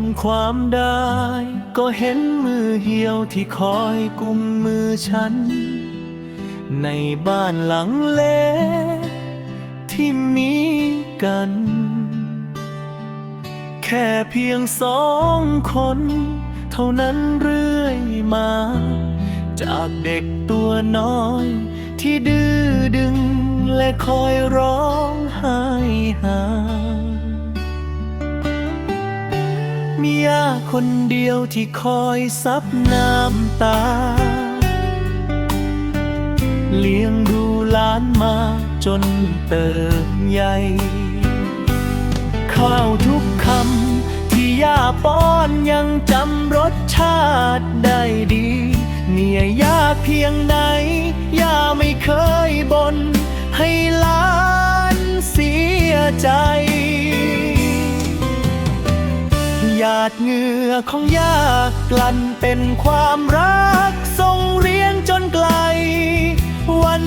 ำความได้ ก็เห็นมือเหี่ยวที่คอยกุมมือฉัน ในบ้านหลังเล็กที่มีกัน แค่เพียงสองคน เท่านั้นเรื่อยมา จากเด็กตัวน้อย ที่ดื้อดึงและคอยร้องไห้หา มียาคนเดียวที่คอยซับน้ำตา เลี้ยงดูหลานมาจนเติบใหญ่ ข้าวทุกคำที่ย่าป้อนยังจำรสชาติได้ดี เหนี่อยยากเพียงไหนย่าไม่เคยบน่นให้หลานเสียใจ หยาดเหงื่อของย่ากลั่นเป็นความรักส่งเรียนจนไกล วัน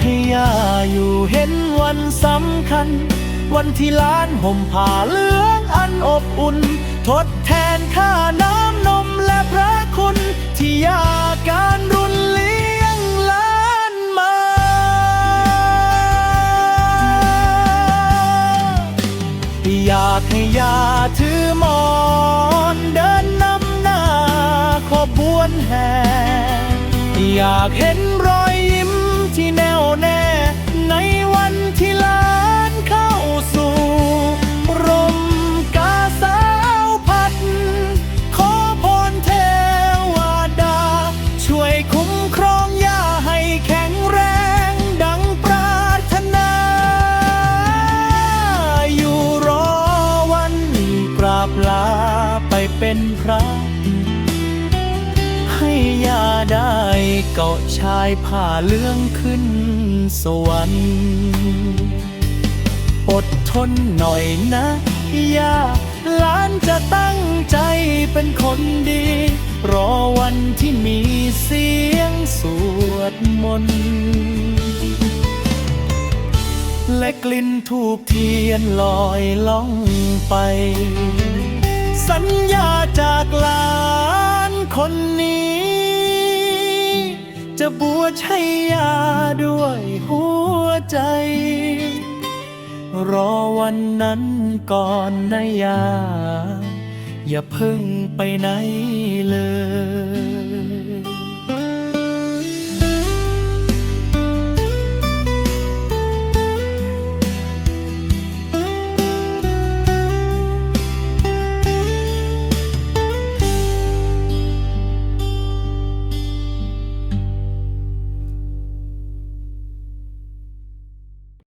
ให้ย่าอยู่เห็นวันสำคัญ วันที่ล้านห่มผ้าเหลืองอันอบอุ่น ทดแทนค่าน้ำนมและพระคุณ ที่ย่าการรุนเลี้ยงล้านมา อยากให้ยาถือมอนเดินนำหน้าขบวนแห่อยากเห็นรอย เป็นพระ ให้ยาได้เกาะชายผ้าเลืองขึ้นสวรรค์อดทนหน่อยนะยาหลานจะตั้งใจเป็นคนดี รอวันที่มีเสียงสวดมนต์และกลิ่นทูบเทียนลอยล่องไป สัญญาจากหลานคนนี้ จะบวชให้ยาด้วยหัวใจ รอวันนั้นก่อนนะยา อย่าเพิ่งไปไหนเลย